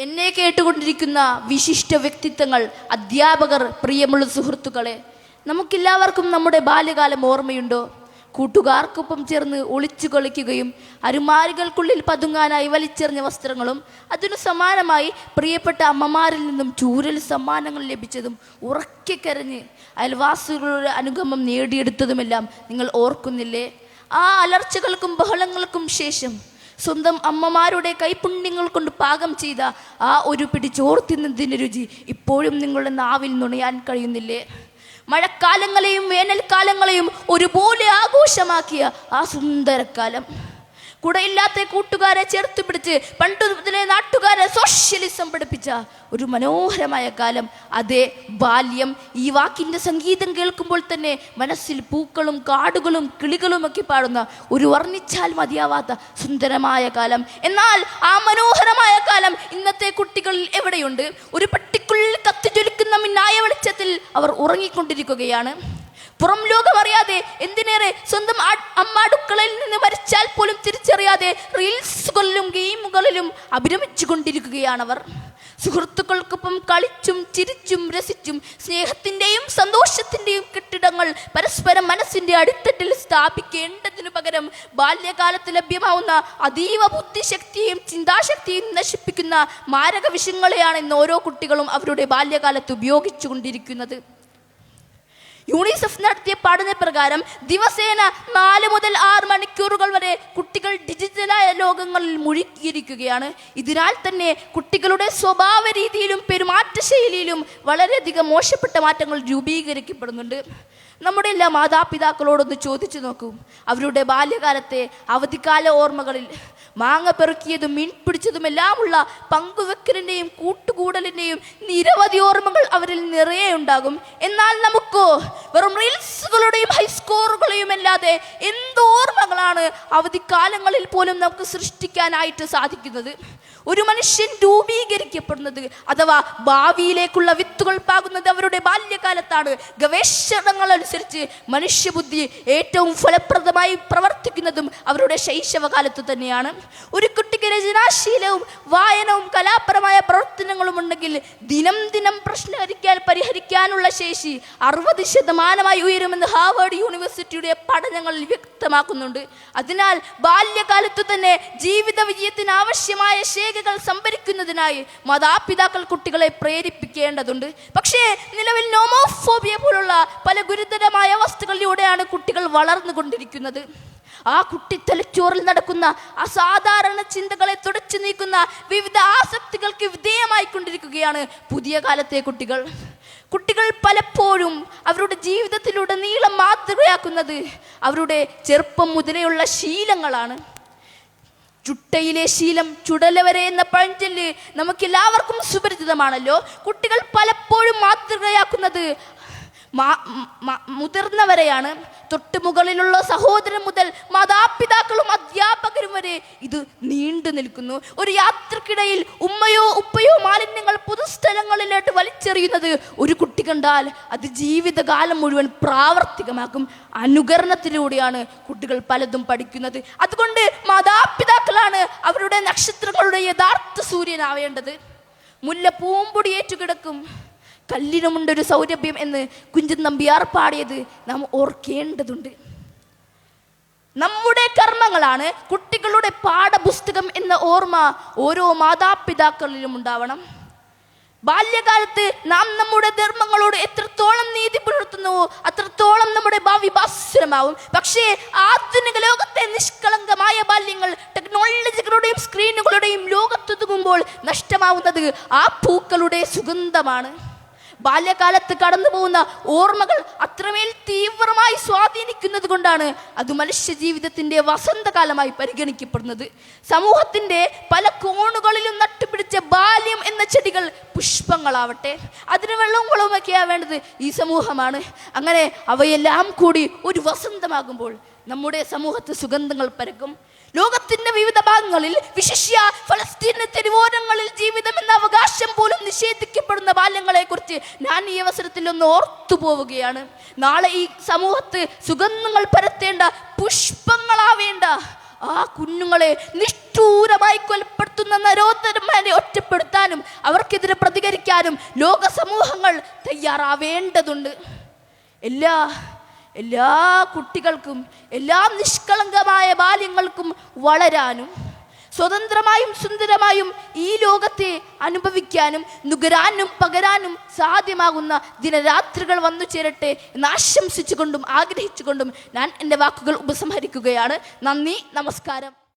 എന്നെ കേട്ടുകൊണ്ടിരിക്കുന്ന വിശിഷ്ട വ്യക്തിത്വങ്ങൾ അധ്യാപകർ പ്രിയമുള്ള സുഹൃത്തുക്കളെ നമുക്കെല്ലാവർക്കും നമ്മുടെ ബാല്യകാലം ഓർമ്മയുണ്ടോ? കൂട്ടുകാർക്കൊപ്പം ചേർന്ന് ഒളിച്ചു കളിക്കുകയും അരുമാരികൾക്കുള്ളിൽ പതുങ്ങാനായി വലിച്ചെറിഞ്ഞ വസ്ത്രങ്ങളും അതിനു സമാനമായി പ്രിയപ്പെട്ട അമ്മമാരിൽ നിന്നും ചൂരൽ സമ്മാനങ്ങൾ ലഭിച്ചതും ഉറക്കെ കരഞ്ഞ് അയൽവാസികളുടെ അനുഗമം നേടിയെടുത്തതുമെല്ലാം നിങ്ങൾ ഓർക്കുന്നില്ലേ? ആ അലർച്ചകൾക്കും ബഹളങ്ങൾക്കും ശേഷം സ്വന്തം അമ്മമാരുടെ കൈപുണ്യങ്ങൾ കൊണ്ട് പാകം ചെയ്ത ആ ഒരു പിടി ചോറ് തിന്നതിന്റെ രുചി ഇപ്പോഴും നിങ്ങളുടെ നാവിൽ നുണയാൻ കഴിയുന്നില്ലേ? മഴക്കാലങ്ങളെയും വേനൽക്കാലങ്ങളെയും ഒരുപോലെ ആഘോഷമാക്കിയ ആ സുന്ദരക്കാലം. കുടയില്ലാത്ത കൂട്ടുകാരെ ചേർത്ത് പിടിച്ച് പണ്ട് മുതലേ നാട്ടുകാരെ സോഷ്യലിസം പഠിപ്പിച്ച ഒരു മനോഹരമായ കാലം. അതേ ബാല്യം ഈ വാക്കിന്റെ സംഗീതം കേൾക്കുമ്പോൾ തന്നെ മനസ്സിൽ പൂക്കളും കാടുകളും കിളികളും ഒക്കെ പാടുന്ന ഒരു വർണിച്ചാൽ മതിയാവാത്ത സുന്ദരമായ കാലം. എന്നാൽ ആ മനോഹരമായ കാലം ഇന്നത്തെ കുട്ടികളിൽ എവിടെയുണ്ട്? ഒരു പട്ടിക്കുള്ളിൽ കത്തിജ്വലിക്കുന്ന മിന്നായ വെളിച്ചത്തിൽ അവർ ഉറങ്ങിക്കൊണ്ടിരിക്കുകയാണ്. പുറം ലോകം അറിയാതെ എന്തിനേറെ സ്വന്തം അമ്മ അടുക്കളയിൽ നിന്ന് മരിച്ചാൽ പോലും തിരിച്ചറിയാതെ റീൽസുകളിലും ഗെയിമുകളിലും അഭിരമിച്ചു കൊണ്ടിരിക്കുകയാണവർ സുഹൃത്തുക്കൾക്കൊപ്പം കളിച്ചും ചിരിച്ചും രസിച്ചും സ്നേഹത്തിന്റെയും സന്തോഷത്തിന്റെയും കെട്ടിടങ്ങൾ പരസ്പരം മനസ്സിന്റെ അടിത്തട്ടിൽ സ്ഥാപിക്കേണ്ടതിനു പകരം ബാല്യകാലത്ത് ലഭ്യമാവുന്ന അതീവ ബുദ്ധിശക്തിയും ചിന്താശക്തിയും നശിപ്പിക്കുന്ന മാരക വിഷയങ്ങളെയാണ് ഇന്ന് ഓരോ കുട്ടികളും അവരുടെ ബാല്യകാലത്ത് ഉപയോഗിച്ചു ഉപയോഗിച്ചുകൊണ്ടിരിക്കുന്നത്. യൂണിസെഫ് നടത്തിയ പഠന പ്രകാരം ദിവസേന നാല് മുതൽ ആറ് മണിക്കൂറുകൾ വരെ കുട്ടികൾ ഡിജിറ്റലായ ലോകങ്ങളിൽ മുഴുകിയിരിക്കുകയാണ്. ഇതിനാൽ തന്നെ കുട്ടികളുടെ സ്വഭാവ രീതിയിലും പെരുമാറ്റ ശൈലിയിലും വളരെയധികം മോശപ്പെട്ട മാറ്റങ്ങൾ രൂപീകരിക്കപ്പെടുന്നുണ്ട്. നമ്മുടെ എല്ലാ മാതാപിതാക്കളോടൊന്ന് ചോദിച്ചു നോക്കൂ. അവരുടെ ബാല്യകാലത്തെ അവധിക്കാല ഓർമ്മകളിൽ മാങ്ങ പെറുക്കിയതും മീൻ പിടിച്ചതുമെല്ലാമുള്ള പങ്കുവെക്കലിന്റെയും കൂട്ടുകൂടലിന്റെയും നിരവധി ഓർമ്മകൾ അവരിൽ നിറയെ ഉണ്ടാകും. എന്നാൽ നമുക്കോ വെറും റീൽസുകളുടെയും ഹൈസ്കോറുകളെയും അല്ലാതെ എന്തോർമ്മകളാണ് അവധിക്കാലങ്ങളിൽ പോലും നമുക്ക് സൃഷ്ടിക്കാനായിട്ട് സാധിക്കുന്നത്. ഒരു മനുഷ്യൻ രൂപീകരിക്കപ്പെടുന്നത് അഥവാ ഭാവിയിലേക്കുള്ള വിത്തുകൾ പാകുന്നത് അവരുടെ ബാല്യകാലത്താണ്. ഗവേഷണങ്ങൾ അനുസരിച്ച് മനുഷ്യബുദ്ധി ഏറ്റവും ഫലപ്രദമായി പ്രവർത്തിക്കുന്നതും അവരുടെ ശൈശവകാലത്ത് തന്നെയാണ്. ഒരു കുട്ടിക്ക് രചനാശീലവും വായനവും കലാപരമായ പ്രവർത്തനങ്ങളും ഉണ്ടെങ്കിൽ ദിനം ദിനം പ്രശ്നഹരിക്കാൻ പരിഹരിക്കാനുള്ള ശേഷി അറുപത് ശതമാനമായി ഉയരുമെന്ന് ഹാർവേഡ് യൂണിവേഴ്സിറ്റിയുടെ പഠനങ്ങളിൽ വ്യക്തമാക്കുന്നുണ്ട്. അതിനാൽ ബാല്യകാലത്തു തന്നെ ജീവിത വിജയത്തിന് ആവശ്യമായ ശേഖകൾ സംഭരിക്കുന്നതിനായി മാതാപിതാക്കൾ കുട്ടികളെ പ്രേരിപ്പിക്കേണ്ടതുണ്ട്. പക്ഷേ നിലവിൽ നോമോഫോബിയ പോലുള്ള പല ഗുരുതരമായ അവസ്ഥകളിലൂടെയാണ് കുട്ടികൾ വളർന്നുകൊണ്ടിരിക്കുന്നത്. ആ കുട്ടി തലച്ചോറിൽ നടക്കുന്ന അസാധാരണ ചിന്തകളെ തുടച്ചു നീക്കുന്ന വിവിധ ആസക്തികൾക്ക് വിധേയമായി വിധേയമായിക്കൊണ്ടിരിക്കുകയാണ് പുതിയ കാലത്തെ കുട്ടികൾ. കുട്ടികൾ പലപ്പോഴും അവരുടെ ജീവിതത്തിലൂടെ നീളം മാതൃകയാക്കുന്നത് അവരുടെ ചെറുപ്പം മുതലെയുള്ള ശീലങ്ങളാണ്. ചുട്ടയിലെ ശീലം ചുടലവരെ എന്ന പഴഞ്ചൊല്ല് നമുക്കെല്ലാവർക്കും സുപരിചിതമാണല്ലോ. കുട്ടികൾ പലപ്പോഴും മാതൃകയാക്കുന്നത് മുതിർന്നവരെയാണ്. തൊട്ടുമുകളിലുള്ള സഹോദരൻ മുതൽ മാതാപിതാക്കളും അധ്യാപകരും വരെ ഇത് നീണ്ടു നിൽക്കുന്നു. ഒരു യാത്രക്കിടയിൽ ഉമ്മയോ ഉപ്പയോ മാലിന്യങ്ങൾ പൊതുസ്ഥലങ്ങളിലോട്ട് വലിച്ചെറിയുന്നത് ഒരു കുട്ടി കണ്ടാൽ അത് ജീവിതകാലം മുഴുവൻ പ്രാവർത്തികമാക്കും. അനുകരണത്തിലൂടെയാണ് കുട്ടികൾ പലതും പഠിക്കുന്നത്. അതുകൊണ്ട് മാതാപിതാക്കളാണ് അവരുടെ നക്ഷത്രങ്ങളുടെ യഥാർത്ഥ സൂര്യനാവേണ്ടത്. മുല്ല പൂമ്പൊടി ഏറ്റുകിടക്കും. കല്ലിനുമുണ്ടൊരു സൗരഭ്യം എന്ന് കുഞ്ചൻ നമ്പിയാർ പാടിയത് നാം ഓർക്കേണ്ടതുണ്ട്. നമ്മുടെ കർമ്മങ്ങളാണ് കുട്ടികളുടെ പാഠപുസ്തകം എന്ന ഓർമ്മ ഓരോ മാതാപിതാക്കളിലും ഉണ്ടാവണം. ബാല്യകാലത്ത് നാം നമ്മുടെ ധർമ്മങ്ങളോട് എത്രത്തോളം നീതി പുലർത്തുന്നുവോ അത്രത്തോളം നമ്മുടെ ഭാവി ഭാസ്വരമാവും. പക്ഷേ ആധുനിക ലോകത്തെ നിഷ്കളങ്കമായ ബാല്യങ്ങൾ ടെക്നോളജികളുടെയും സ്ക്രീനുകളുടെയും ലോകത്തൊതുങ്ങുമ്പോൾ നഷ്ടമാവുന്നത് ആ പൂക്കളുടെ സുഗന്ധമാണ്. ബാല്യകാലത്ത് കടന്നു പോകുന്ന ഓർമ്മകൾ അത്രമേൽ തീവ്രമായി സ്വാധീനിക്കുന്നത് കൊണ്ടാണ് അത് മനുഷ്യ ജീവിതത്തിന്റെ വസന്തകാലമായി പരിഗണിക്കപ്പെടുന്നത്. സമൂഹത്തിന്റെ പല കോണുകളിലും നട്ടുപിടിച്ച ബാല്യം എന്ന ചെടികൾ പുഷ്പങ്ങളാവട്ടെ അതിന് വെള്ളവും വളവുമൊക്കെയാ വേണ്ടത് ഈ സമൂഹമാണ്. അങ്ങനെ അവയെല്ലാം കൂടി ഒരു വസന്തമാകുമ്പോൾ നമ്മുടെ സമൂഹത്ത് സുഗന്ധങ്ങൾ പരക്കും. ലോകത്തിന്റെ വിവിധ ഭാഗങ്ങളിൽ വിശിഷ്യ ഫലസ്തീന് തെരുവോരങ്ങളിൽ ജീവിതം എന്ന അവകാശം നിഷേധിക്കപ്പെടുന്ന ബാല്യങ്ങളെ കുറിച്ച് ഞാൻ ഈ അവസരത്തിൽ ഒന്ന് ഓർത്തു പോവുകയാണ്. നാളെ ഈ സമൂഹത്ത് സുഗന്ധങ്ങൾ പരത്തേണ്ട പുഷ്പങ്ങളാവേണ്ട ആ കുഞ്ഞുങ്ങളെ നിഷ്ഠൂരമായി കൊലപ്പെടുത്തുന്ന നരോത്തരന്മാരെ ഒറ്റപ്പെടുത്താനും അവർക്കെതിരെ പ്രതികരിക്കാനും ലോക സമൂഹങ്ങൾ തയ്യാറാവേണ്ടതുണ്ട്. എല്ലാ എല്ലാ കുട്ടികൾക്കും എല്ലാ നിഷ്കളങ്കമായ ബാല്യങ്ങൾക്കും വളരാനും സ്വതന്ത്രമായും സുന്ദരമായും ഈ ലോകത്തെ അനുഭവിക്കാനും നുകരാനും പകരാനും സാധ്യമാകുന്ന ദിനരാത്രികൾ വന്നു ചേരട്ടെ എന്ന് ആശംസിച്ചുകൊണ്ടും ആഗ്രഹിച്ചുകൊണ്ടും ഞാൻ എന്റെ വാക്കുകൾ ഉപസംഹരിക്കുകയാണ്. നന്ദി നമസ്കാരം.